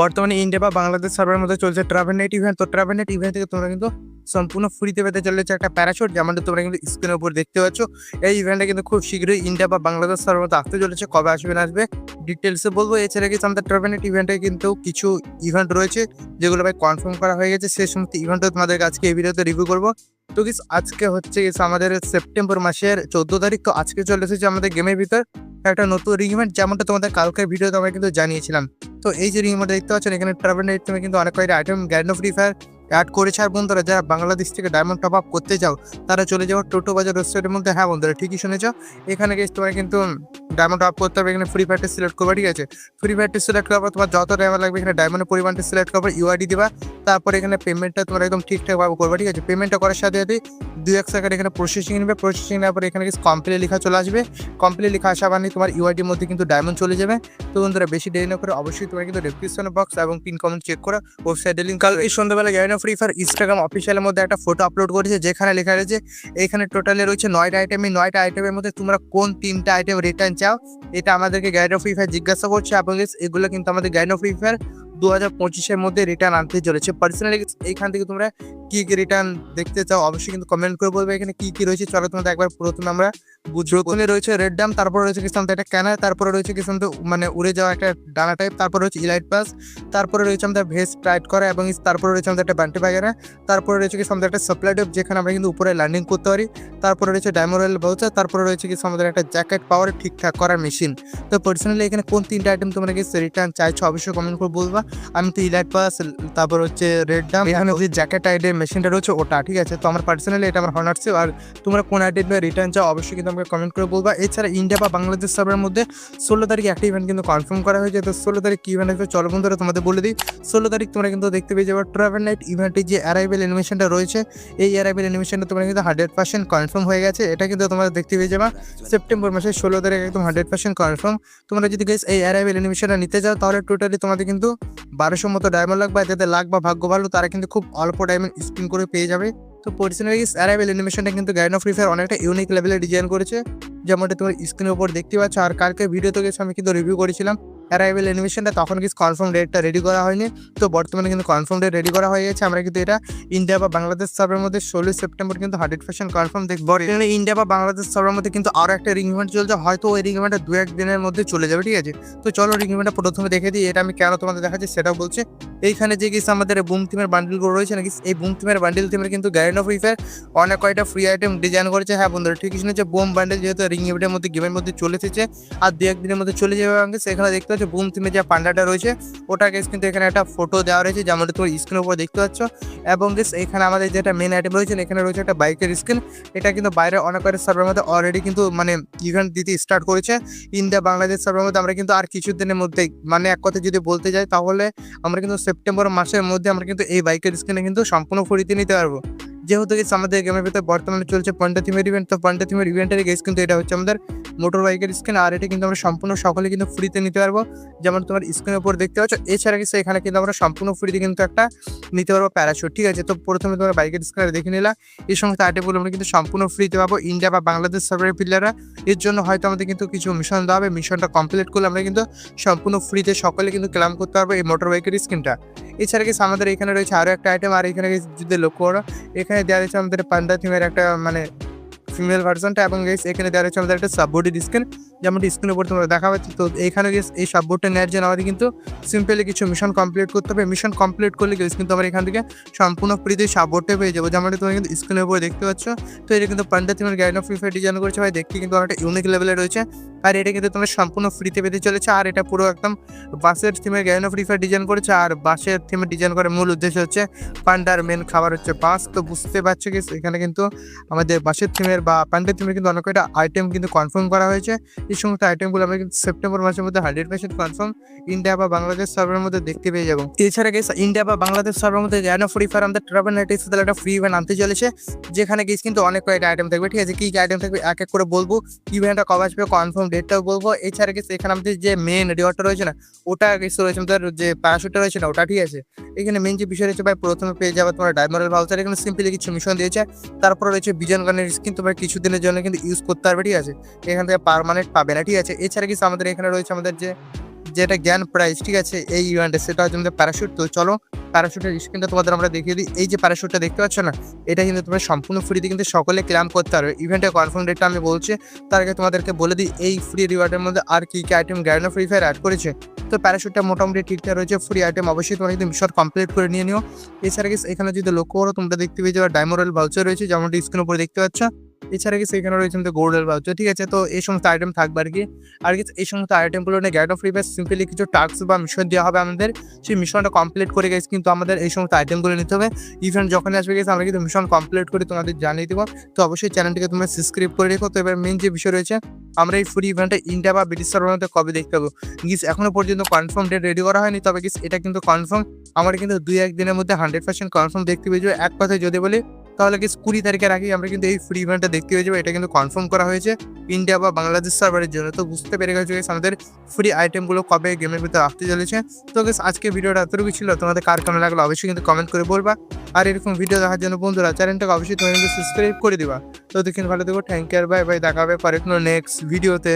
বর্তমানে ইন্ডিয়া বা বাংলাদেশ সার্ভারের মধ্যে চলছে ট্রাভেল নেট ইভেন্ট তো ট্রাভেল নেট ইভেন্ট থেকে তোমরা কিন্তু সম্পূর্ণ ফ্রিতে পেতে চলেছে একটা প্যারাশুট যেমনটা তোমরা কিন্তু স্ক্রিনের উপর দেখতে পাচ্ছ। এই ইভেন্টটা কিন্তু খুব শীঘ্রই ইন্ডিয়া বা বাংলাদেশ সার্ভার মধ্যে আসতে চলেছে, কবে আসবে না আসবে ডিটেলসে বলব। এছাড়া কিন্তু আমাদের ট্রাভেল নেট ইভেন্টে কিন্তু কিছু ইভেন্ট রয়েছে, যেগুলো ভাই কনফার্ম করা হয়ে গেছে। সেই সমস্ত ইভেন্টও তোমাদের আজকে এই ভিডিওতে রিভিউ করব। তো গিস আজকে হচ্ছে গিস আমাদের সেপ্টেম্বর মাসের চোদ্দ তারিখ, তো আজকে চলে এসেছে আমাদের গেমের ভিতর। একটা নতুন রিমেন্ট যেমনটা তোমাদের কালকের ভিডিওতে আমরা কিন্তু জানিয়েছিলাম। তো এই যে রিমেন্ট দেখতে পাচ্ছেন, এখানে ট্রাভেল তুমি কিন্তু অনেক কয়েকটা আইটেম গ্যান্ড ফ্রি ফায়ার অ্যাড করেছে আর বন্ধুরা, যারা বাংলাদেশ থেকে ডায়মন্ড টপ আপ করতে চাও, তারা চলে যাও টোটো বাজার রেস্টুরেন্টের মধ্যে। হ্যাঁ বন্ধুরা, ঠিকই শুনেছ। এখানে গিয়ে তোমার কিন্তু ডায়মন্ড টপ করতে হবে, এখানে ফ্রি ফায়ারটা সিলেক্ট করবে, ঠিক আছে? ফ্রি ফায়ারটি সিলেক্ট করার পর তোমার যত ডায়মন্ড লাগবে, এখানে ডায়মন্ডের পরিমাণটা সিলেক্ট করবে ইউআইডি দিবা। তারপর এখানে পেমেন্টটা তোমার একদম ঠিকঠাকভাবে করবে, ঠিক আছে? পেমেন্টটা করার সাথে সাথে দুই এক সেকেন্ড এখানে প্রসেসিং নেবে। প্রসেসিং নেওয়ার পর এখানে কমপ্লিট লেখা চলে আসবে। কমপ্লিট লেখা আসা মানে তোমার ইউআইডির মধ্যে কিন্তু ডায়মন্ড চলে যাবে। তো বন্ধুরা, বেশি দেরি না করে অবশ্যই তোমার কিন্তু ডেসক্রিপশন বক্স এবং পিন কমেন্ট চেক করো। ওয়েবসাইটের লিঙ্ক কাল এই সন্ধ্যাবেলা গ্যারিনা ফ্রি ফায়ার ইনস্টাগ্রাম অফিসিয়ালের মধ্যে একটা ফটো আপলোড করেছে, যেখানে লেখা রয়েছে, এখানে টোটালে রয়েছে নয়টা আইটেম এই নয়টা আইটেমের মধ্যে তোমরা কোন তিনটা আইটেম রিটার্ন চাও, এটা আমাদেরকে গাইড অফ ফ্রি ফায়ার জিজ্ঞাসা করছে এবং এগুলো কিন্তু আমাদের গাইড অফ ফ্রি ফায়ার দু হাজার পঁচিশের মধ্যে রিটার্ন আনতে চলেছে। পার্সোনালি এইখান থেকে তোমরা কি কি রিটার্ন দেখতে চাও অবশ্যই কিন্তু কমেন্ট করে বলবে এখানে কি কি রয়েছে। চলো তোমাদের একবার প্রথমে আমরা বুঝব। ওখানে রয়েছে রেড ডাম তারপরে রয়েছে কিছু একটা ক্যানার তারপরে রয়েছে কিছু মানে উড়ে যাওয়া একটা ডানা টাইপ তারপরে রয়েছে ইলাইট পাস তারপরে রয়েছে আমাদের ভেস টাইট করা এবং তারপরে রয়েছে আমাদের একটা বান্টি বাগেরা তারপরে রয়েছে কিছু আমাদের একটা সাপ্লাই ডেপ যেখানে আমরা কিন্তু উপরে ল্যান্ডিং করতে পারি। তারপরে রয়েছে ডায়মোরেল ভাউচার তারপরে রয়েছে কিছু আমাদের একটা জ্যাকেট পাওয়ার ঠিকঠাক করার মেশিন তো পার্সোনালি এখানে কোন তিনটা আইটেম তোমরা কি রিটার্ন চাইছো অবশ্যই কমেন্ট করে বলবা। আমি তো ইলাইট পাস তারপর হচ্ছে রেড ডাম এখানে ওই জ্যাকেট আইটেম মেশিনটা রয়েছে, ওটা, ঠিক আছে? তো আমার পার্সোনালি এটা আমার হনার্সে আর তোমরা কোন আইটেম রিটার্ন চাও, অবশ্যই কিন্তু আমাকে কমেন্ট করে বলবা। এছাড়া ইন্ডিয়া বা বাংলাদেশ সার্ভারের মধ্যে ষোলো তারিখ একটা ইভেন্ট কিন্তু কনফার্ম করা হয়েছে। তো ষোলো তারিখ কি ইভেন্ট আছে চলো বন্ধুরা তোমাদের বলে দিই। ষোলো তারিখ তোমরা কিন্তু দেখতে পেয়ে যাবে ট্রাভেল নাইট ইভেন্টের যে অ্যারাইভেল অ্যানিমেশনটা রয়েছে। এই অ্যারাইভেল অ্যানিমেশনটা তোমরা কিন্তু হান্ড্রেড পার্সেন্ট কনফার্ম হয়ে গেছে। এটা কিন্তু তোমরা দেখতে পেয়ে যাবে। সেপ্টেম্বর মাসের ষোলো তারিখ একদম হান্ড্রেড পার্সেন্ট কনফার্ম তোমরা যদি গেস এই অ্যারাইভেল অ্যানিমেশনটা নিতে যাও তাহলে টোটালি তোমাদের কিন্তু বারোশো মতো ডায়মন্ড লাগবে যাদের লাগ বা ভাগ্য ভালো, তারা কিন্তু খুব অল্প ডায়মন্ড স্পিন করে পেয়ে যাবে। তো পার্সোনালি অ্যারাইভেল অ্যানিমেশনটা কিন্তু গাইন অফ ফায়ার অনেকটা ইউনিক লেভেলে ডিজাইন করেছে। যেমনটা তোমার স্ক্রিনের উপর দেখতে পাচ্ছ, আর কালকে ভিডিওতে গেছে আমি কিন্তু রিভিউ করেছিলাম। অ্যারাইভেল অ্যানিমেশনটা তখন কিছু কনফার্ম ডেটটা রেডি করা হয়নি। তো বর্তমানে কিন্তু কনফার্ম ডেট রেডি করা হয়ে গেছে। আমরা কিন্তু এটা ইন্ডিয়া বা বাংলাদেশ সার্ভের মধ্যে ষোলোই সেপ্টেম্বর কিন্তু হান্ড্রেড পার্সেন্ট কনফার্ম দেখব। এখানে ইন্ডিয়া বা বাংলাদেশ সার্ভের মধ্যে কিন্তু আরও একটা রিং ইভেন্ট চলছে। হয়তো ওই রিং ইভেন্টটা দু এক দিনের মধ্যে চলে যাবে, ঠিক আছে? তো চলো রিং ইভেন্টটা প্রথমে দেখে দিই। এটা আমি কেন তোমাদের দেখাচ্ছি সেটাও বলছে। এইখানে যে কিছু আমাদের বুম থিমের বান্ডিলগুলো রয়েছে, নাকি এই বুম থিমের বান্ডিল থিমের কিন্তু গ্যারেন্ট অফ ফ্রি ফায়ার অনেক কয়টা ফ্রি আইটেম ডিজাইন করেছে। হ্যাঁ বন্ধুরা, ঠিকই শুনেছে বুম বান্ডেল যেহেতু রিং ইভেন্টের মধ্যে গেমের মধ্যে চলে এসেছে, আর দু একদিনের মধ্যে চলে যাবে আমাকে সেখানে দেখতে পাচ্ছ বুম থিমে যে পান্ডাটা রয়েছে, ওটা গেস কিন্তু এখানে একটা ফটো দেওয়া রয়েছে যেমনটা তোমার স্ক্রিনের উপর দেখতে পাচ্ছ। এবং গেস এখানে আমাদের যেটা মেন আইটেম রয়েছে, এখানে রয়েছে একটা বাইকের স্ক্রিন এটা কিন্তু বাইরে অনেক কয়েকটা সার্ভের মধ্যে অলরেডি কিন্তু মানে ইভেন্ট দিতে স্টার্ট করেছে। ইন্ডিয়া বাংলাদেশ সার্ভের মধ্যে আমরা কিন্তু আর কিছুদিনের মধ্যেই মানে এক কথা যদি বলতে যাই, তাহলে আমরা কিন্তু সেপ্টেম্বর মাসের মধ্যে আমরা কিন্তু এই বাইকের স্ক্রিনে কিন্তু সম্পূর্ণ ফ্রিতে নিতে পারব। যেহেতু আমাদের গেমের ভিতরে বর্তমানে চলছে পয়েন্টা থিমের ইভেন্ট তো পয়েন্টা থিমের ইভেন্টের গেস কিন্তু এটা হচ্ছে আমাদের মোটর বাইকের স্ক্রিন আর এটা কিন্তু আমরা সম্পূর্ণ সকলে কিন্তু ফ্রিতে নিতে পারব। যেমন তোমার স্ক্রিনের উপর দেখতে পাচ্ছ, এছাড়া কিছু এখানে কিন্তু আমরা সম্পূর্ণ ফ্রিতে কিন্তু একটা নিতে পারব প্যারাশুট ঠিক আছে? তো প্রথমে তোমার বাইকের স্ক্রিনে দেখে নিলাম এই সমস্ত আইটেমগুলো আমরা কিন্তু সম্পূর্ণ ফ্রিতে পাবো ইন্ডিয়া বা বাংলাদেশ সার্ভারের প্লেয়াররা এর জন্য হয়তো আমাদের কিন্তু কিছু মিশন দেওয়া হবে। মিশনটা কমপ্লিট করলে আমরা কিন্তু সম্পূর্ণ ফ্রিতে সকলে কিন্তু ক্লাম করতে পারব এই মোটর বাইকের স্ক্রিনটা এছাড়া কিছু আমাদের এখানে রয়েছে আরও একটা আইটেম আর এখানে যদি লক্ষ্য করো, এখানে দেওয়া রয়েছে আমাদের পান্ডা থিমের একটা মানে ফিমেল ভার্সনটা এবং গাইস এখানে দেওয়া রয়েছে আমাদের একটা সাববোর্ডের স্ক্রিন যেমনটি স্ক্রিনের উপর তোমরা দেখা পাচ্ছি তো guys এই সাববোর্ডটা নেওয়ার জন্য আমাদের কিন্তু সিম্পলি কিছু মিশন কমপ্লিট করতে হবে। মিশন কমপ্লিট করলে গেস কিন্তু আমরা এখান থেকে সম্পূর্ণ ফ্রিতে সাববোর্ডটা পেয়ে যাব। যেমনটি তোমরা কিন্তু স্ক্রিনের উপর দেখতে পাচ্ছ, তো এটা কিন্তু পান্ডা থিমের গাইড অফ ফ্রি ফায়ার ডিজাইন করেছে ভাই। দেখতে কিন্তু অনেকটা ইউনিক লেভেলে রয়েছে। আর এটা কিন্তু তোমরা সম্পূর্ণ ফ্রিতে পেতে চলেছে। আর এটা পুরো একদম বাসের থিমের Garena of free fire design করেছে। আর বাসের থিমের ডিজাইন করার মূল উদ্দেশ্য হচ্ছে পান্ডার মেন খাবার হচ্ছে বাস। তো বুঝতে পারছ কি এখানে কিন্তু আমাদের বাসের থিমের বা পান্ডার থিমের কিন্তু অনেক কয়টা আইটেম কিন্তু কনফার্ম করা হয়েছে। এই সমস্ত আইটেমগুলো আমরা কিন্তু সেপ্টেম্বর মাসের মধ্যে হান্ড্রেড পার্সেন্ট কনফার্ম ইন্ডিয়া বা বাংলাদেশ সার্ভারের মধ্যে দেখতে পেয়ে যাব। এছাড়া গেস ইন্ডিয়া বা বাংলাদেশ সার্ভারের মধ্যে জ্ঞান ফ্রি ফায়ার আমাদের ট্রাভেল নাইট একটা ফ্রি ইভেন্ট আনতে চলেছে, যেখানে গেস কিন্তু অনেক কয়েকটা আইটেম থাকবে, ঠিক আছে? কি কি আইটেম থাকবে এক এক করে বলব ইভেন্টটা কবে আসবে কনফার্ম ডেটটাও বলব। এছাড়া গেস এখানে আমাদের যে মেন রিওয়ার্ডটা রয়েছে না, ওটা গেস রয়েছে আমাদের যে প্যারাশুটটা রয়েছে না, ওটা ঠিক আছে? এখানে মেন যে বিষয় রয়েছে ভাই, প্রথমে পেয়ে যাবে তোমার ডায়মন্ডের ভাউচার এখানে সিম্পলি কিছু মিশন দিয়েছে। তারপরে রয়েছে বিজন গানের স্কিন তোমার কিছুদিনের জন্য কিন্তু ইউজ করতে পারবে, ঠিক আছে? এখান থেকে পারমানেন্ট পাবে না ঠিক আছে। এছাড়া কিছু আমাদের এখানে রয়েছে আমাদের যে, যেটা জ্ঞান প্রাইজ ঠিক আছে? এই ইভেন্টে সেটা হচ্ছে আমাদের প্যারাশুট তো চলো প্যারাশুটের স্ক্রিনটা তোমাদের আমরা দেখিয়ে দিই। এই যে প্যারাশুটটা দেখতে পাচ্ছ না? এটা কিন্তু তোমরা সম্পূর্ণ ফ্রিতে কিন্তু সকলে ক্লাম করতে পারবে। ইভেন্টের কনফার্ম ডেটটা আমি বলছি, তার আগে তোমাদেরকে বলে দিই, এই ফ্রি রিওয়ার্ডের মধ্যে আর কি কি item Garena free fire add করেছে? তো প্যারাশুটটা মোটামুটি ঠিকঠাক রয়েছে ফ্রি আইটেম অবশ্যই তোমরা কিন্তু মিশন কমপ্লিট করে নিয়ে নিও। এছাড়া এখানে যদি লক্ষ্য করো, তোমরা দেখতে পেয়ে যাবে ডায়মোরাল ভাউচার রয়েছে, যেমনটি স্ক্রিনের উপরে দেখতে পাচ্ছ। এছাড়া গেছে এখানে রয়েছে আমাদের গোল্ডের ভাউচার ঠিক আছে, তো এই সমস্ত আইটেম থাকবে আর কি। আর কি এই সমস্ত আইটেমগুলো নিয়ে গ্যারেন্ড ফ্রি ফায়ার সিম্পলি কিছু টাস্ক বা মিশন দেওয়া হবে আমাদের। সেই মিশনটা কমপ্লিট করে গেছে কিন্তু আমাদের এই সমস্ত আইটেমগুলো নিতে হবে। ইভেন্ট যখনই আসবে গেছে আমরা কিন্তু মিশন কমপ্লিট করে তোমাদের জানিয়ে দেবো। তো অবশ্যই চ্যানেলটিকে তোমরা সাবস্ক্রাইব করে রেখো। তো এবার মেন যে বিষয় রয়েছে, আমরা এই ফ্রি ইভেন্টটা ইন্ডিয়া বা ব্রিটিশ মধ্যে কবে দেখতে পাবো? গিস এখনও পর্যন্ত কনফার্ম ডেট রেডি করা হয়নি, তবে গিস এটা কিন্তু কনফার্ম আমরা কিন্তু দুই এক দিনের মধ্যে হান্ড্রেড পার্সেন্ট কনফার্ম দেখতে পেয়ে যাব। এক কথায় যদি বলি তাহলে গিস কুড়ি তারিখের আগেই আমরা কিন্তু এই ফ্রি ইভেন্টটা দেখতে পেয়ে যাব। এটা কিন্তু কনফার্ম করা হয়েছে ইন্ডিয়া বা বাংলাদেশ সার্ভারের জন্য। তো বুঝতে পেরে গেছো আমাদের ফ্রি আইটেমগুলো কবে গেমের ভিতরে আসতে চলেছে। তো গেস আজকে ভিডিওটা এতটুকু ছিল। তোমাদের কার কেমন লাগল অবশ্যই কিন্তু কমেন্ট করে বলবা। আর এরকম ভিডিও দেখার জন্য বন্ধুরা চ্যানেলটাকে অবশ্যই তুমি কিন্তু সাবস্ক্রাইব করে দিবা। তো দেখুন ভালো থেকো থ্যাংক ইউ বাই বাই দেখা হবে পরে কোনো নেক্সট ভিডিওতে